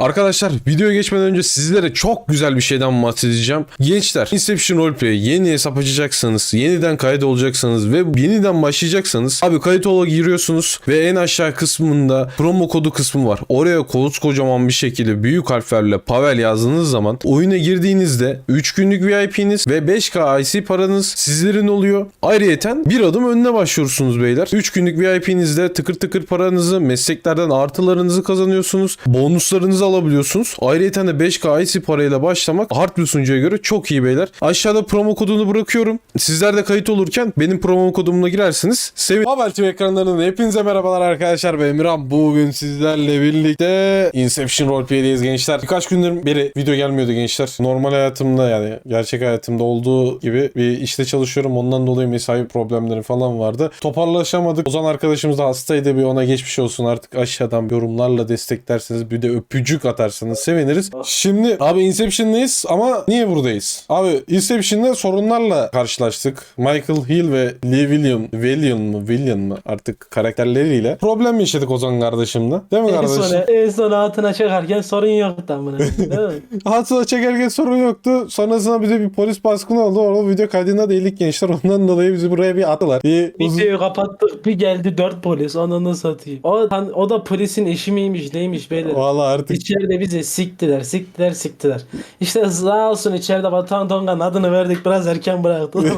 Arkadaşlar videoya geçmeden önce sizlere çok güzel bir şeyden bahsedeceğim. Gençler Inception Roleplay yeni hesap açacaksanız, yeniden kayıt olacaksanız ve yeniden başlayacaksanız abi kayıt ola giriyorsunuz ve en aşağı kısmında promo kodu kısmı var. Oraya kocaman bir şekilde büyük harflerle Pavel yazdığınız zaman oyuna girdiğinizde 3 günlük VIP'niz ve 5K IC paranız sizlerin oluyor. Ayrıyeten bir adım önüne başlıyorsunuz beyler. 3 günlük VIP'nizde tıkır tıkır paranızı, mesleklerden artılarınızı kazanıyorsunuz. Bonuslarınızı alabiliyorsunuz. Ayrıyeten de 5K IC parayla başlamak Heartblue sunucuya göre çok iyi beyler. Aşağıda promo kodunu bırakıyorum. Sizler de kayıt olurken benim promo kodumla girersiniz. Sevin. Haber TV ekranlarından hepinize merhabalar arkadaşlar. Ben Emirhan. Bugün sizlerle birlikte Inception Roleplay'deyiz gençler. Birkaç gündür beri video gelmiyordu gençler. Normal hayatımda yani gerçek hayatımda olduğu gibi bir işte çalışıyorum. Ondan dolayı mesai problemleri falan vardı. Toparlaşamadık. Ozan arkadaşımız da hastaydı. Bir ona geçmiş olsun. Artık aşağıdan yorumlarla desteklerseniz bir de öpücük atarsanız seviniriz. Şimdi abi Inception'dayız ama niye buradayız? Abi Inception'da sorunlarla karşılaştık. Michael Hill ve Lee William, William mı William mı artık karakterleriyle problem yaşadık Ozan kardeşimle. Değil mi En kardeşim? son, en son altına çekerken sorun yoktu amına. Değil mi? Hatıra çekerken sorun yoktu. Sonrasında bize bir polis baskını oldu. Orada video kaydında değildik gençler. Ondan dolayı bizi buraya bir attılar. Bir uzun... Videoyu kapattık bir geldi dört polis ananı satayım. O, o da polisin eşi miymiş neymiş beyler. Valla artık İçeride bizi siktiler siktiler siktiler. İşte sağ olsun içeride Batuhan Tongan adını verdik biraz erken bıraktı.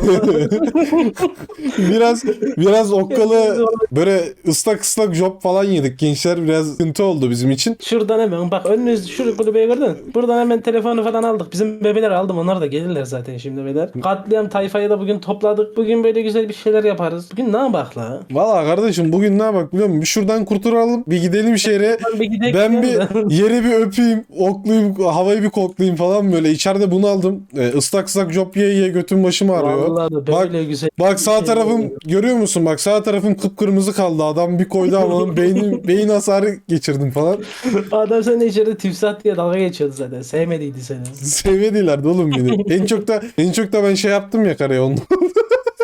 biraz biraz okkalı böyle ıslak ıslak job falan yedik gençler. Biraz sıkıntı oldu bizim için. Şuradan hemen bak önünüz şu kulübeye gördün. Buradan hemen telefonu falan aldık. Bizim bebeler aldım onlar da gelirler zaten şimdi beyler. Katliam tayfayı da bugün topladık. Bugün böyle güzel bir şeyler yaparız. Bugün ne yapak la? Valla kardeşim bugün ne bak biliyor musun? Bir şuradan kurtulalım. Bir gidelim şehre. Ben bir Ben bir yeri bir öpeyim, oklayayım, havayı bir koklayayım falan böyle. İçeride bunu aldım. E, ıslak ıslak job yiye yiye götüm başım ağrıyor. Vallahi böyle güzel. Bak sağ şey tarafım oluyor. görüyor musun? Bak sağ tarafım kıpkırmızı kaldı. Adam bir koydu ama beynin beyin hasarı geçirdim falan. Adam seninle içeride timsah diye dalga geçiyordu zaten. Sevmediydi seni. Sevmediler de oğlum beni. en çok da en çok da ben şey yaptım ya karaya ondan.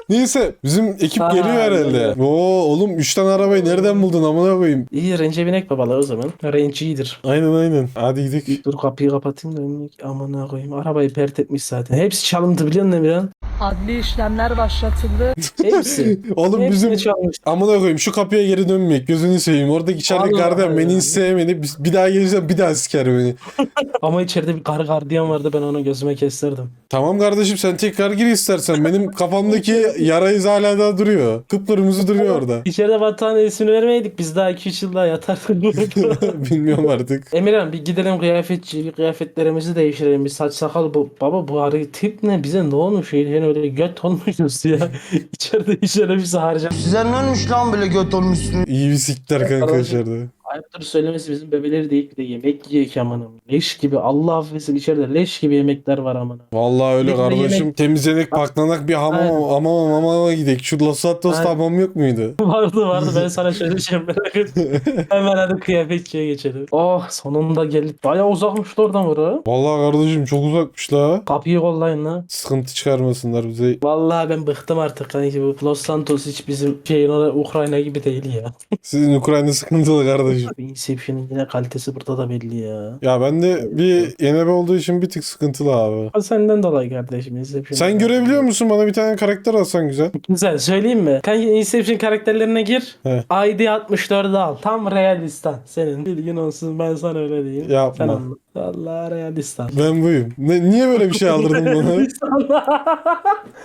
Neyse bizim ekip Aha, geliyor herhalde. evet. Oo oğlum 3 tane arabayı nereden buldun amına koyayım. İyi rence binek babalar o zaman. Rence iyidir. Aynen aynen. Hadi gidelim. Dur kapıyı kapatayım da önüne amına koyayım. Arabayı pert etmiş zaten. Hepsi çalıntı biliyor musun Emirhan? Adli işlemler başlatıldı. Hepsi. Oğlum Hepsini bizim çalmış. amına koyayım şu kapıya geri dönmeyek gözünü seveyim. Oradaki içeride Allah gardiyan Allah. beni hiç sevmedi. Bir- Bir daha gelirsem bir daha siker beni. Ama içeride bir karı gardiyan vardı ben onu gözüme kestirdim. Tamam kardeşim sen tekrar gir istersen. Benim kafamdaki yara izi hala daha duruyor. Kıpkırmızı duruyor orada. İçeride vatan ismini vermeydik biz daha 2-3 yıl daha yatardık. Bilmiyorum artık. Emirhan bir gidelim kıyafetçi bir kıyafetlerimizi değiştirelim bir saç sakal bu baba bu arı tip ne bize ne olmuş yani öyle göt olmuşuz ya içeride içeride bizi harcam Size ne olmuş lan böyle göt olmuşsun? İyi bir siktir kanka içeride. Ayıptır söylemesi bizim bebeleri değil bir de yemek yiyor ki amanım leş gibi Allah affetsin içeride leş gibi yemekler var amanım Vallahi öyle de kardeşim. yemek- Temizlenek, paklanak bir hamam Aynen. hamam hamama gidelim. Şu Los Santos Aynen. hamam yok muydu? vardı vardı ben sana söyleyeceğim merak etme hemen hadi kıyafetçiye geçelim oh sonunda geldik baya uzakmış da oradan oraya Vallahi kardeşim çok uzakmış la. kapıyı kollayın la Sıkıntı çıkarmasınlar bize. Vallahi ben bıktım artık kanki bu Los Santos hiç bizim şeyin orada Ukrayna gibi değil ya. Sizin Ukrayna sıkıntılı kardeşim. Inception'ın yine kalitesi burada da belli ya. Ya ben de bir yenebe olduğu için bir tık sıkıntılı abi. O senden dolayı kardeşim Inception. Sen görebiliyor musun? Bana bir tane karakter alsan güzel. Güzel söyleyeyim mi? Kanki Inception karakterlerine gir. He. ID 64'ü al. Tam realistan. Senin bilgin olsun ben sana öyle diyeyim. Yapma. Sen anla. Vallahi realistan. Ben buyum. Ne, niye böyle bir şey aldırdın bana?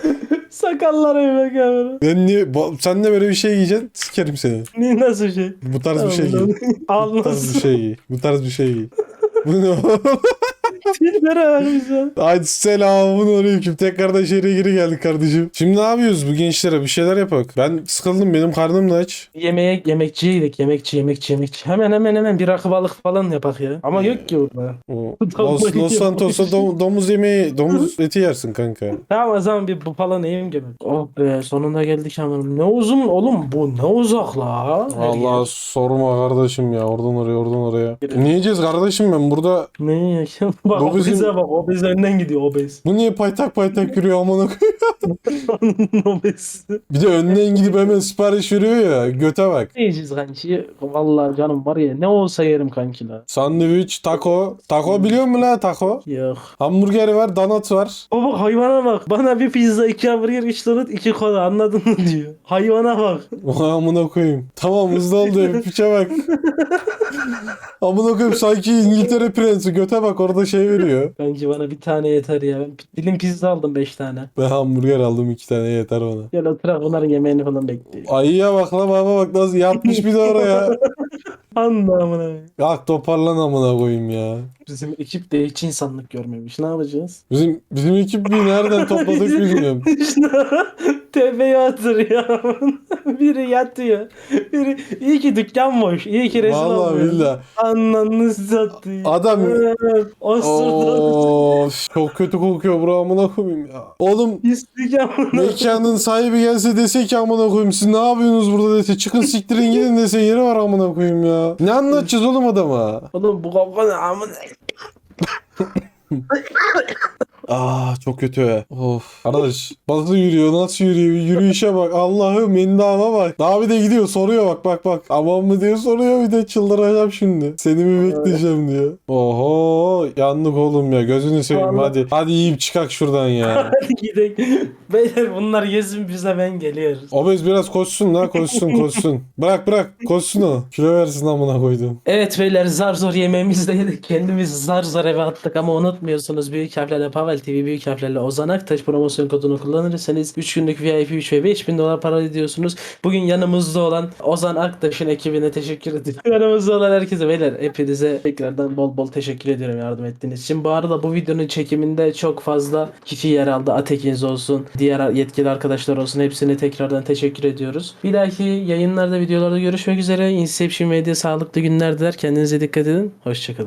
Sakallara bak abi. Ben niye? ba- Sen de böyle bir şey giyeceksin. Sikerim seni. Ne nasıl şey? Bu tarz bir şey giy. Bu tarz bir şey giy. Bu tarz bir şey giy. Bu ne? Tiplere bize. Haydi selamun aleyküm. Tekrardan şehre geri geldik kardeşim. Şimdi ne yapıyoruz bu gençlere? Bir şeyler yapak. Ben sıkıldım. Benim karnım da aç. Yemeğe yemekçiye gidelim. Yemekçi, yemekçi, yemekçi. Hemen hemen hemen bir rakı balık falan yapak ya. Ama yok ki burada. Los, Los Santos'ta dom- domuz yemeği, domuz eti yersin kanka. Tamam o zaman bir bu falan yiyeyim gibi. Oh be sonunda geldik ama. Ne uzun oğlum bu ne uzak la. Allah sorma kardeşim ya. Oradan oraya, oradan oraya. Ne yiyeceğiz kardeşim ben burada? Ne yiyeceğim? Bak Obeze bak obez önden gidiyor obez. bu niye paytak paytak yürüyor amına koyayım? obez. Bir de önden gidip hemen sipariş veriyor ya. Göte bak. Ne yiyeceğiz kanki? Vallahi canım var ya ne olsa yerim kanki la. Sandviç, taco. Taco biliyor musun la taco? Yok. Hamburger var, donut var. Baba hayvana bak. Bana bir pizza, iki hamburger, üç donut, iki kola anladın mı diyor. Hayvana bak. Vay amına koyayım. Tamam hızlı oldu. Piçe bak. amına koyayım sanki İngiltere prensi. Göte bak orada şey veriyor. Kanki bana bir tane yeter ya. Ben dilim pizza aldım beş tane. Ben hamburger aldım iki tane yeter bana. Gel oturak onların yemeğini falan bekliyor. Ayıya bak la baba bak nasıl yatmış bir de oraya. Anlamına. Kalk toparlan amına koyayım ya. Bizim ekip de hiç insanlık görmemiş. Ne yapacağız? Bizim bizim ekip bir nereden topladık bilmiyorum. Tepeye oturuyor. Biri yatıyor. Biri iyi ki dükkan boş. İyi ki rezil Vallahi olmuyor. billahi. Ananı satayım. Adam-. Of çok kötü kokuyor bura amına koyayım ya. Oğlum İstikam. mekanın sahibi gelse dese ki amına koyayım siz ne yapıyorsunuz burada dese çıkın siktirin gidin dese yeri var amına koyayım ya. Ne anlatacağız oğlum adama? Oğlum bu koku ne. Ah çok kötü. Of. Arkadaş nasıl yürüyor nasıl yürüyor yürüyüşe bak Allah'ım endama bak. Daha bir de gidiyor soruyor bak bak bak. Aman mı diye soruyor bir de çıldıracağım şimdi. Seni mi bekleyeceğim diyor. Oho yandık oğlum ya gözünü seveyim Vallahi. hadi. Hadi yiyip çıkak şuradan ya. Hadi gidelim. Beyler bunlar yesin bize ben geliyoruz. Obez biraz koşsun la koşsun koşsun. Bırak bırak koşsun o. Kilo versin amına koydum. Evet beyler zar zor yemeğimizi de yedik. Kendimiz zar zor eve attık ama unutmuyorsunuz büyük harflerle Pavel TV büyük harflerle Ozan Aktaş promosyon kodunu kullanırsanız 3 günlük VIP 3 ve 5000 dolar para ödüyorsunuz. Bugün yanımızda olan Ozan Aktaş'ın ekibine teşekkür ediyorum. yanımızda olan herkese beyler hepinize tekrardan bol bol teşekkür ediyorum yardım ettiğiniz için. Bu arada bu videonun çekiminde çok fazla kişi yer aldı. Atekiniz olsun, diğer yetkili arkadaşlar olsun hepsine tekrardan teşekkür ediyoruz. Bir dahaki yayınlarda videolarda görüşmek üzere. Inception Media sağlıklı günler diler. Kendinize dikkat edin. Hoşçakalın.